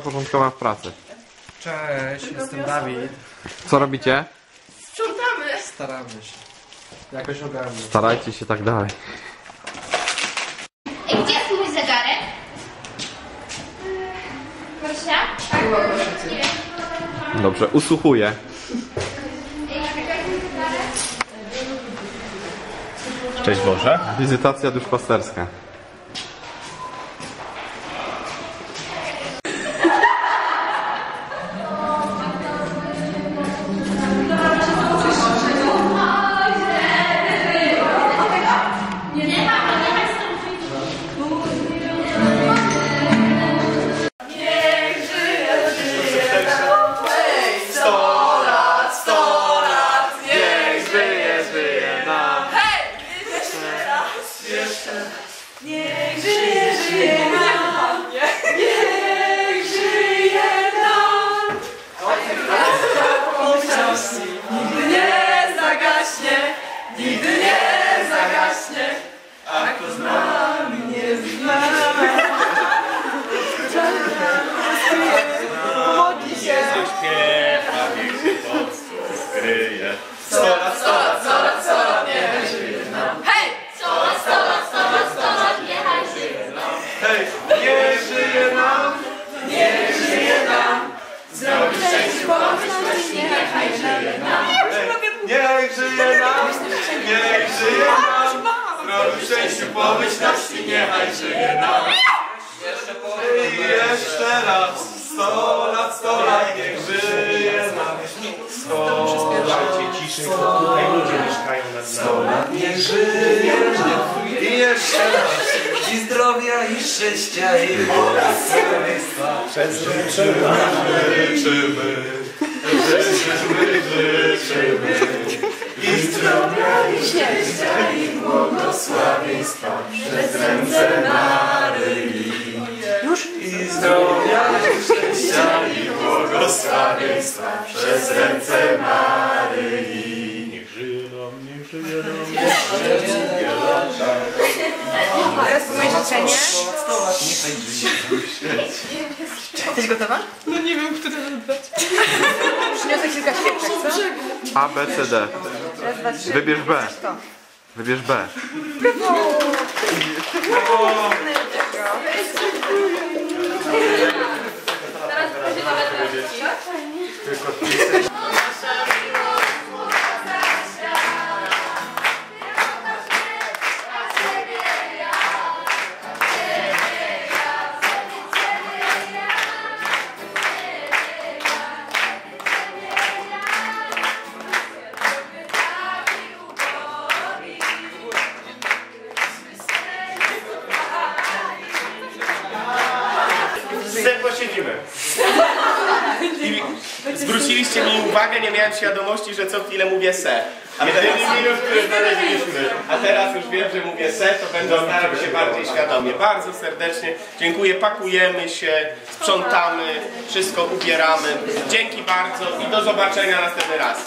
porządkowa w pracy. Cześć, jestem Dawid. Co robicie? Sprzątamy! Staramy się. Jakoś ogarnąć. Starajcie się tak dalej. Ej, gdzie jest mój zegarek? Proszę? Tak, nie wiem. Dobrze, usłuchuję. Cześć Boże. Wizytacja duszpasterska. Nigdy nie zagaśnie, a kto z szczęściu, pomyślności, niechaj żyje nam. I jeszcze raz, sto lat, sto lat, niech żyje nam. Sto lat, Ciszej, bo tutaj ludzie mieszkają nad nami. niech żyje nam. I jeszcze raz, i zdrowia, i szczęścia, i błogosławieństwa. Przez życzymy. Życzymy, życzymy, życzymy. I zdrowia, i szczęścia, i błogosławieństwa przez ręce Maryi. I zdrowia, i szczęścia, i błogosławieństwa przez ręce Maryi. Niech żyje nam, niech żyje nam. Teraz moje życzenie. Jesteś gotowa? No nie wiem, które wybrać. Przyniosę kilka świeczek, co? A, B, C, D. Raz, dwa, trzy. Wybierz B. Wybierz B. Se posiedzimy. I zwróciliście mi uwagę, nie miałem świadomości, że co chwilę mówię se. A który znaleźliśmy. A teraz już wiem, że mówię se, to będę starał się bardziej świadomie. Bardzo serdecznie dziękuję. Pakujemy się, sprzątamy, wszystko ubieramy. Dzięki bardzo i do zobaczenia następny raz.